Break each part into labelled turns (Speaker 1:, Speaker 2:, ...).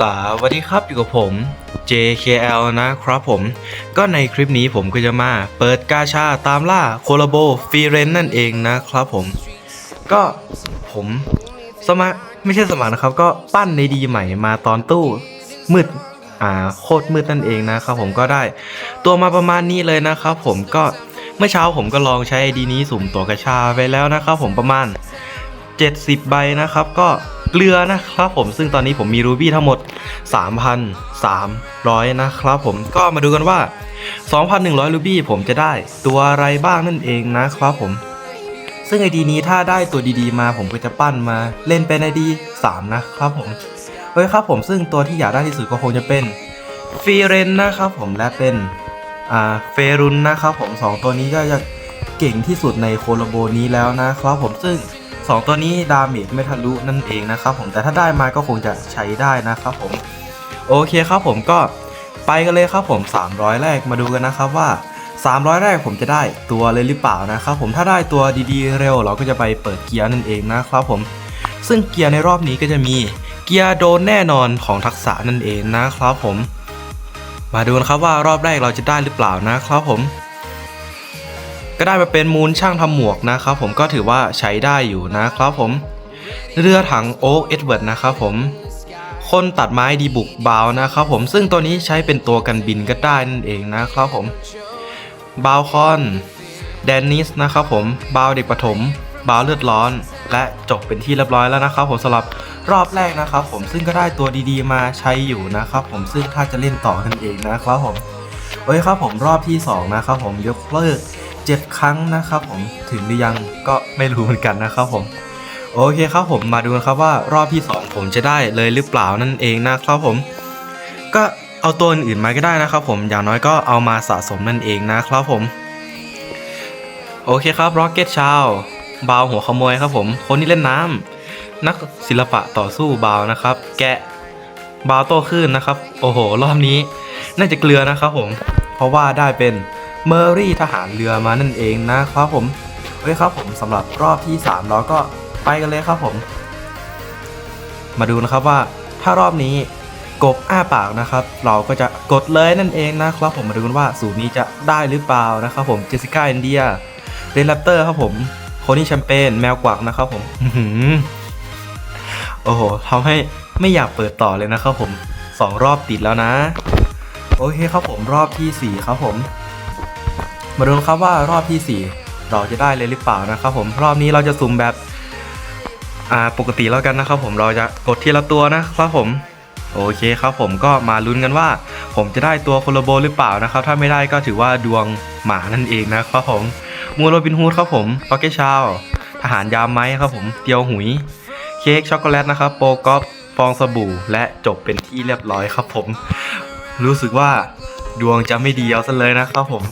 Speaker 1: สวัสดีครับอยู่กับผม JKL นะครับผม ก็ในคลิปนี้ผมก็จะมาเปิดกาชาตามล่าโคลาโบฟีเรนนั่นเองนะครับผม ก็ผมสมัครไม่ใช่สมัครนะครับ ก็ปั้นในดีใหม่มาตอนตู้มืดอ่าโคตรมืดนั่นเองนะครับผมก็ได้ ตัวมาประมาณนี้เลยนะครับผมก็เมื่อเช้าผมก็ลองใช้ไอดีนี้สุ่มตัวกระชาไปแล้วนะครับผมประมาณ 70 ใบนะครับก็ เกลือนะครับผมซึ่งตอนนี้ผมมีรูบี้ทั้งหมด 3,300 นะครับผมก็มาดูกันว่า 2,100 รูบี้ผมจะได้ตัวอะไรบ้างนั่นเองนะครับผม ซึ่งไอดีนี้ถ้าได้ตัวดีๆมาผมก็จะปั้นมาเล่นเป็นไอดี 3 นะครับผมโอเคครับผมซึ่งตัวที่อยากได้ที่สุดก็คงจะเป็นฟีเรนนะครับผมและเป็นอ่าเฟรุนนะครับผมสองตัวนี้ก็จะเก่งที่สุดในโคโลโบนี้แล้วนะครับผมซึ่ง 2 ตัวนี้ดาเมจไม่ทะลุนั่นเองนะครับผมแต่ถ้าได้มาก็คงจะใช้ได้นะครับผมโอเคครับผมก็ไปกันเลยครับผม 300 แรกมาดูกันนะครับว่า 300 แรกผมจะได้ตัวเลยหรือเปล่านะครับผมถ้าได้ตัวดีๆ เร็วเราก็จะไปเปิดเกียร์นั่นเองนะครับผม ซึ่งเกียร์ในรอบนี้ก็จะมีเกียร์โดนแน่นอนของทักษะนั่นเองนะครับผม มาดูนะครับว่ารอบแรกเราจะได้หรือเปล่านะครับผม ก็ได้มาเป็นมูลช่างทำหมวกนะครับผมก็ถือว่าใช้ได้อยู่นะครับผม เรือถังโอ๊กเอ็ดเวิร์ดนะครับผมคนตัดไม้ดีบุกบาวนะครับผมซึ่งตัวนี้ใช้เป็นตัวกันบินก็ได้นั่นเองนะครับผมบาวคอนแดนนิสนะครับผมบาวเด็กปฐมบาวเลือดร้อน และจบเป็นที่เรียบร้อยแล้วนะครับผมสำหรับรอบแรกนะครับผมซึ่งก็ได้ตัวดีๆมาใช้อยู่นะครับผมซึ่งถ้าจะเล่นต่อนั่นเองนะครับผมโอเคครับผมรอบที่สองนะครับผมยกเลิก เจ็ดครั้งนะครับผมถึงหรือยังก็ไม่รู้เหมือนกันนะครับผมโอเคครับผมมาดูกันครับว่ารอบที่ 2 ผมจะได้เลยหรือเปล่านั่นเองนะครับผม ก็เอาตัวอื่นมาก็ได้นะครับผมอย่างน้อยก็เอามาสะสมนั่นเองนะครับผมโอเคครับ Rocket ชาวบาวหัวขโมยครับผม คนที่เล่นน้ำนักศิลปะต่อสู้บาวนะครับ แกะบาวโต้ขึ้นนะครับ โอ้โห รอบนี้ น่าจะเกลือนะครับผม เพราะว่าได้เป็น เมอรี่ทหารเรือมานั่นเองนะครับผมโอเคครับผมสำหรับรอบที่3เราก็ไปกันเลยครับผม มาดูนะครับว่าถ้ารอบนี้กบอ้าปากนะครับ เราก็จะกดเลยนั่นเองนะครับผมมาดูกันว่าสูตรนี้จะได้หรือเปล่านะครับผมเจสิก้าอินเดียเรนแรปเตอร์ครับผมโคนี่แชมเปญแมวกวักนะครับผมโอ้โหทำให้ไม่อยากเปิดต่อเลยนะครับผมสองรอบติดแล้วนะ โอเคครับผมรอบทีสี่4ครับผม มาดูครับว่ารอบทีสี่ 4 เราจะได้เลยหรือเปล่านะครับผมรอบนี้เราจะสุ่มแบบอ่าปกติแล้วกันนะครับผมเราจะกดทีละตัวนะครับผมโอเคครับผมก็มาลุ้นกันว่า ผมจะได้ตัวโคโลโบหรือเปล่านะครับ ถ้าไม่ได้ก็ถือว่าดวงหมานั่นเองนะครับผมมูโรบินฮูดครับผมพ็อกเก็ตชาวทหารยามไม้ครับผมเตียวหุย เค้กช็อกโกแลตนะครับโปกอฟฟองสบู่ และจบเป็นที่เรียบร้อยครับผม รู้สึกว่าดวงจะไม่ดีเอาซะเลยนะครับผม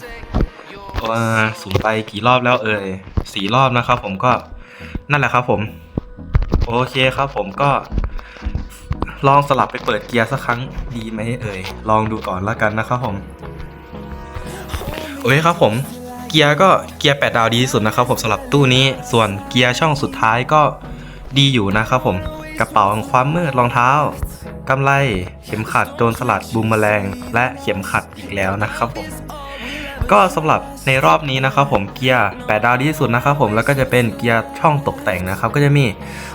Speaker 1: สูงไปกี่รอบแล้วเอ่ยสี่รอบนะครับ ผมก็นั่นแหละครับ ผม โอเคครับ ผมก็ ลองสลับไปเปิดเกียร์สักครั้งดีไหมเอ่ยลองดูก่อนแล้วกันนะครับ ผมโอเคครับ ผมเกียร์ก็เกียร์8ดาวดีที่สุดนะครับ ผมสำหรับตู้นี้ส่วนเกียร์ช่องสุดท้ายก็ดีอยู่นะครับ ผมกระเป๋าแห่งความมืดรองเท้ากำไลเข็มขัดโจรสลัดบูมแมลงและเข็มขัดอีกแล้วนะครับผม ก็สำหรับในรอบนี้นะครับผมเกียร์8ดาวดีที่สุดนะครับผมแล้วก็จะเป็นเกียร์ช่องตกแต่งนะครับ ก็จะมี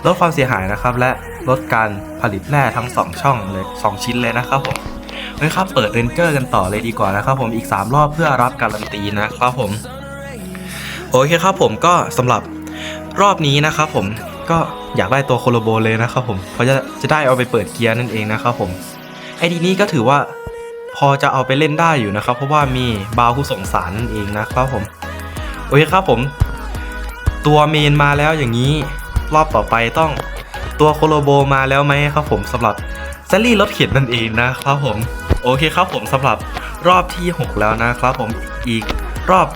Speaker 1: ลดความเสียหายนะครับ และลดการผลิตแร่ทั้ง 2 ช่องเลย 2 ชิ้นเลยนะครับผมเฮ้ยครับเปิดเรนเจอร์กันต่อเลยดีกว่านะครับผมอีก 3 รอบเพื่อรับการันตีนะครับผมโอเคครับผมก็สำหรับรอบนี้นะครับผมก็อยากได้ตัวโคโลโบเลยนะครับผมเพราะจะจะได้เอาไปเปิดเกียร์นั่นเองนะครับผมไอดีนี้ก็ถือว่า พอจะเอาไปเล่นได้อยู่นะครับ เพราะว่ามีบาวผู้ส่งสารนั่นเองนะครับผม โอเคครับผม ตัวเมนมาแล้วอย่างนี้รอบต่อไปต้องตัวโคโลโบมาแล้วไหมครับผมสำหรับแซลลี่รถเข็นนั่นเองนะครับผมโอเคครับผมสำหรับรอบที่ 6 แล้วนะครับผมอีกรอบ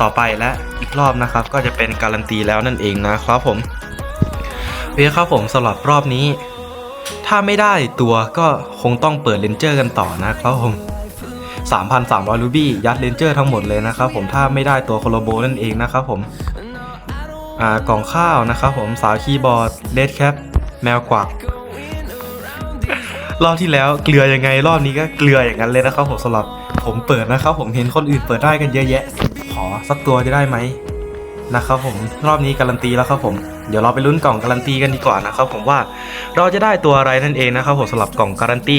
Speaker 1: ต่อไปและอีกรอบนะครับ ก็จะเป็นการันตีแล้วนั่นเองนะครับผมโอเคครับผมสำหรับรอบนี้ ถ้าไม่ได้ตัวก็คงต้องเปิดเลนเจอร์กันต่อนะครับผม 3,300รูบี้ยัดเลนเจอร์ทั้งหมดเลยนะครับผมถ้าไม่ได้ตัวโคโลโบนั่นเองนะครับผมอ่ากล่องข้าวนะครับผมสาวคีย์บอร์ดเลดแคปแมวกวักรอบที่แล้วเกลือยังไงรอบนี้ก็เกลืออย่างนั้นเลยนะครับผมสำหรับผมเปิดนะครับผมเห็นคนอื่นเปิดได้กันเยอะแยะ ขอสักตัวจะได้ไหมนะครับผมรอบนี้การันตีแล้วครับผมเดี๋ยวเราไปลุ้นกล่องการันตีกันดีกว่านะครับผมว่าเราจะได้ตัวอะไรนั่นเองนะครับผมสำหรับกล่องการันตี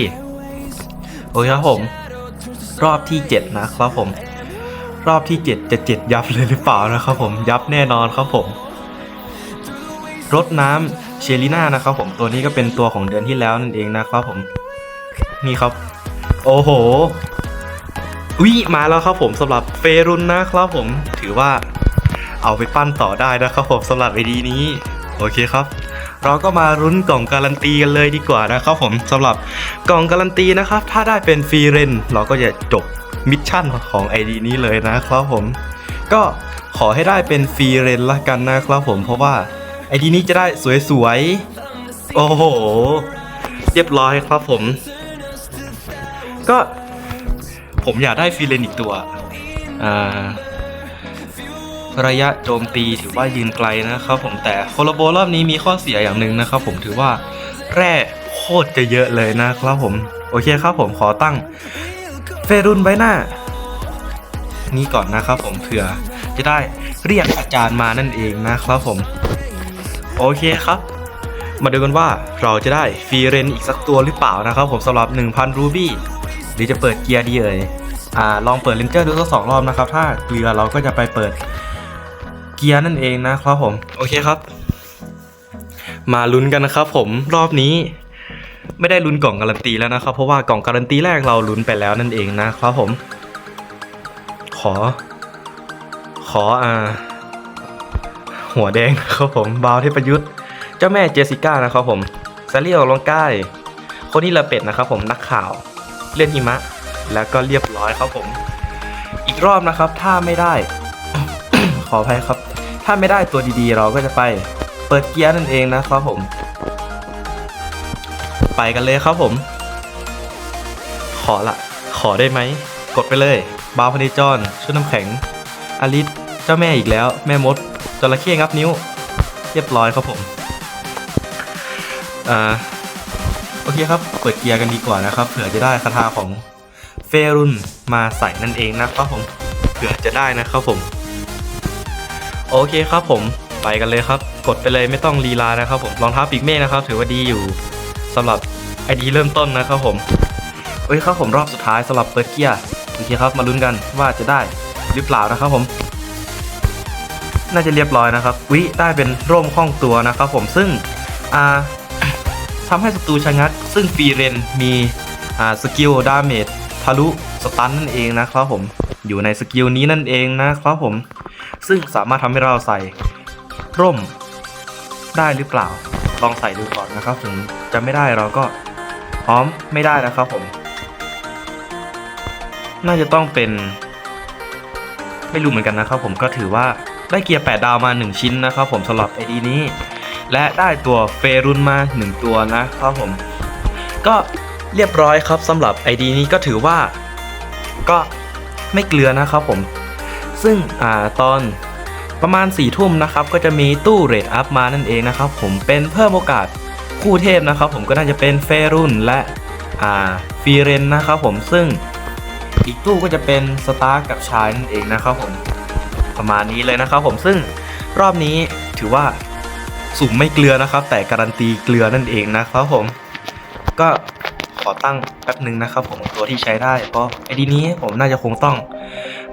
Speaker 1: โอเคครับผม รอบที่ 7 นะครับผม รอบที่ 7 จะเจ็ดยับเลยหรือเปล่านะครับผมยับแน่นอนครับผม รถน้ำเชลิน่านะครับผมตัวนี้ก็เป็นตัวของเดือนที่แล้วนั่นเองนะครับผม นี่ครับ โอ้โหวิมาแล้วครับผมสำหรับเฟรุนนะครับผมถือว่าเอาไปปั้นต่อได้นะครับผมสำหรับไอดีนี้ โอเคครับ เราก็มารุ้นกล่องการันตีกันเลยดีกว่านะครับผมสำหรับกล่องการันตีนะครับ ถ้าได้เป็นฟรีเรนเราก็จะจบมิชชั่นของไอดีนี้เลยนะครับผม ก็ขอให้ได้เป็นฟรีเรนละกันนะครับผมเพราะว่าไอดีนี้จะได้สวยๆ โอ้โห เรียบร้อยครับผม ก็ผมอยากได้ฟรีเรนอีกตัว อ่า ระยะโจมตีถือว่ายืนไกลนะครับผมแต่โคโลโบรอบนี้มีข้อเสียอย่างหนึ่งนะครับผมถือว่าแร่โคตรจะเยอะเลยนะครับผม โอเคครับผมขอตั้งเฟรุนไว้หน้า นี้ก่อนนะครับผมเผื่อจะได้เรียกอาจารย์มานั่นเองนะครับผม โอเคครับ มาดูกันว่าเราจะได้ฟรีเรนอีกสักตัวหรือเปล่านะครับผมสำหรับ 1,000 รูบี้หรือจะเปิดเกียร์ดีเอ่ยอ่าลองเปิดเลนเจอร์ดูสักสองรอบนะครับ ถ้าเกลือเราก็จะไปเปิด เกียร์นั่นเองนะครับผม โอเคครับ มาลุ้นกันนะครับผมรอบนี้ ไม่ได้ลุ้นกล่องการันตีแล้วนะครับ เพราะว่ากล่องการันตีแรกเราลุ้นไปแล้วนั่นเองนะครับผม ขอ ขออ่า หัวแดงครับผมบาวเทพยุทธ์เจ้าแม่เจสิก้านะครับผมซารีออกลังกายคนนี้ละเป็ดนะครับผมนักข่าวเล่นหิมะ แล้วก็เรียบร้อยครับผม อีกรอบนะครับ ถ้าไม่ได้ ขออภัยครับ ถ้าไม่ได้ตัวดีๆ เราก็จะไปเปิดเกียร์นั่นเองนะครับผม ไปกันเลยครับผม ขอละ ขอได้ไหม กดไปเลย บาวพเนจรชุดน้ำแข็ง อลิสเจ้าแม่อีกแล้ว แม่มดจระเข้งับนิ้ว เรียบร้อยครับผม อ่า โอเคครับ เปิดเกียร์กันดีกว่านะครับ เผื่อจะได้คาถาของเฟรุนมาใส่นั่นเองนะครับผม เผื่อจะได้นะครับผม โอเคครับผมไปกันเลยครับ กดไปเลยไม่ต้องลีลานะครับผมรองเท้าปีกเมฆนะครับ ถือว่าดีอยู่สำหรับไอดีเริ่มต้นนะครับผมโอเคครับผมรอบสุดท้ายสำหรับเปิดเกียร์โอเคครับมาลุ้นกันว่าจะได้หรือเปล่านะครับผม น่าจะเรียบร้อยนะครับ วิได้เป็นร่มข้องตัวนะครับผมซึ่งอ่าทำให้ศัตรูชะงัก ซึ่งฟีเรนมีอ่าสกิลดาเมจทะลุสตันนั่นเองนะครับผมอยู่ในสกิลนี้นั่นเองนะครับผม ซึ่งสามารถทำให้เราใส่ร่มได้หรือเปล่า ลองใส่ดูก่อนนะครับ ถึงจะไม่ได้เราก็พร้อมไม่ได้นะครับผม น่าจะต้องเป็น ไม่รู้เหมือนกันนะครับ ผมก็ถือว่าได้เกียร์ 8 ดาวมา 1 ชิ้นนะครับ ผมสำหรับไอดีนี้ และได้ตัวเฟรุนมา 1 ตัวนะครับผม ก็เรียบร้อยครับสำหรับ ID นี้ก็ถือว่าก็ไม่เกลือนะครับผม ซึ่งอ่าตอนประมาณ4ี่ทุ่มนะครับก็จะมีตู้เรทอัพมานั่นเองนะครับผมเป็นเพิ่มโอกาสคู่เทพนะครับ ผมก็น่าจะเป็นเฟรุนและอ่าฟีเรนนะครับผมซึ่งอีกตู้ก็จะเป็นสตาร์กับชายนั่นเองนะครับผมประมาณนี้เลยนะครับผมซึ่งรอบนี้ถือว่าสุ่มไม่เกลือนะครับ แต่การันตีเกลือนั่นเองนะครับผม ก็ขอตั้งแป๊บหนึ่งนะครับ ผมตัวที่ใช้ได้เพราะไอดีนี้ผมน่าจะคงต้อง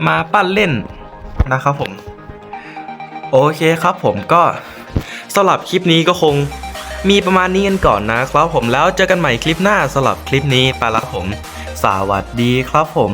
Speaker 1: มาปั้นเล่น นะครับผม โอเคครับผมก็สำหรับคลิปนี้ก็คงมีประมาณนี้กันก่อนนะครับผมแล้วเจอกันใหม่คลิปหน้าสำหรับคลิปนี้ไปละผม สวัสดีครับผม